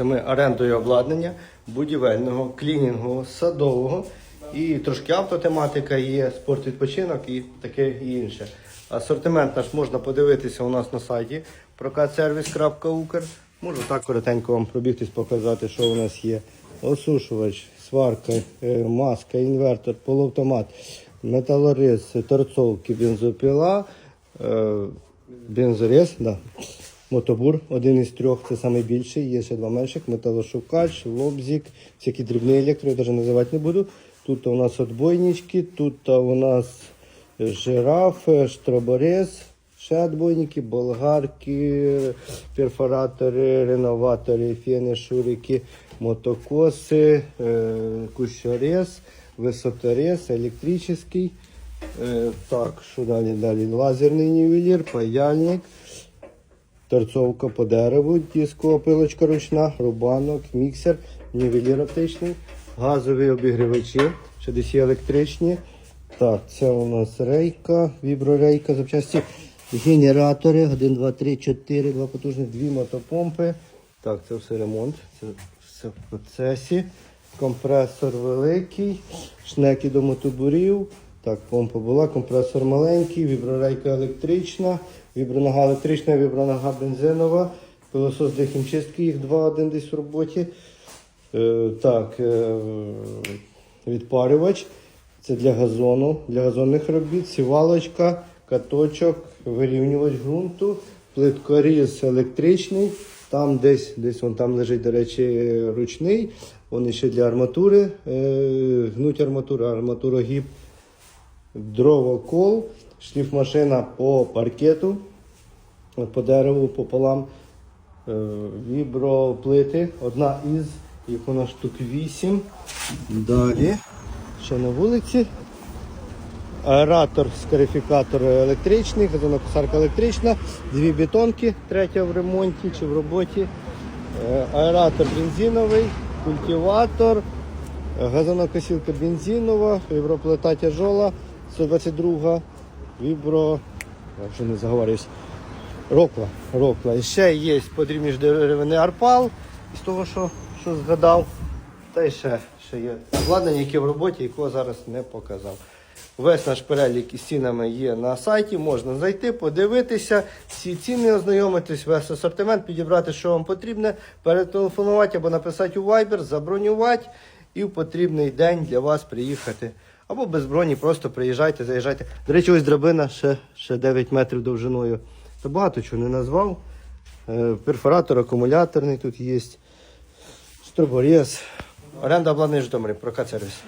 Ми орендою обладнання будівельного, клінінгового, садового і трошки автотематика є, спорт відпочинок і таке і інше. Асортимент наш можна подивитися у нас на сайті прокатсервіс.укр. Можу так коротенько вам пробігтись, показати, що у нас є. Осушувач, сварка, е, маска, інвертор, полуавтомат, металорез, торцовки, бензопіла, е, да. Мотобур, один із трьох, це найбільший, є ще два менших, металошукач, лобзик, всякі дрібні електро, я навіть називати не буду. Тут у нас отбойнички, тут у нас жираф, штроборез, ще отбойники, болгарки, перфоратори, реноватори, фени, шурики, мотокоси, е, кущорез, висоторез, електричний. Е, Так, що далі? Далі лазерний нівелір, паяльник. Торцовка по дереву, дискова пилочка ручна, рубанок, міксер, нівелір оптичний, газові обігрівачі, ще десь є електричні. Так, це у нас рейка, віброрейка, запчасті, генератори, 1, 2, 3, 4, два потужних, дві мотопомпи. Так, це все ремонт, це все в процесі. Компресор великий, шнеки до мотобурів. Так, помпа була, компресор маленький, віброрейка електрична, вібронога електрична, вібронога бензинова, пилосос для хімчистки, їх два, один десь в роботі. Е, так, е, відпарювач. Це для газону, для газонних робіт, сівалочка, каточок, вирівнювач ґрунту, плиткоріз електричний. Там десь, десь вон там лежить, до речі, ручний. Вони ще для арматури, е, гнуть арматуру, арматурогіб дровокол, шліфмашина по паркету, по дереву пополам, е, віброплити, одна із, їх у нас штук 8. Далі, ще на вулиці. Аератор, скарифікатор електричний, газонокосарка електрична, дві бетонки, третя в ремонті чи в роботі. Е, Аератор бензиновий, культиватор, газонокосілка бензинова, віброплита тяжола, 122, вібро, я вже не заговорюсь, рокла. рокла. І ще є подрібні деревини арпал, з того, що, що згадав. Та й ще, ще є обладнання, яке в роботі, якого зараз не показав. Весь наш перелік із цінами є на сайті, можна зайти, подивитися, всі ціни ознайомитись, весь асортимент, підібрати, що вам потрібне, перетелефонувати або написати у Viber, забронювати і в потрібний день для вас приїхати. Або без броні, просто приїжджайте, заїжджайте. До речі, ось драбина ще, ще 9 метрів довжиною. Та багато чого не назвав. Е, Перфоратор акумуляторний тут є. Строборез. Оренда обладнання Житомирі, прокат сервіс.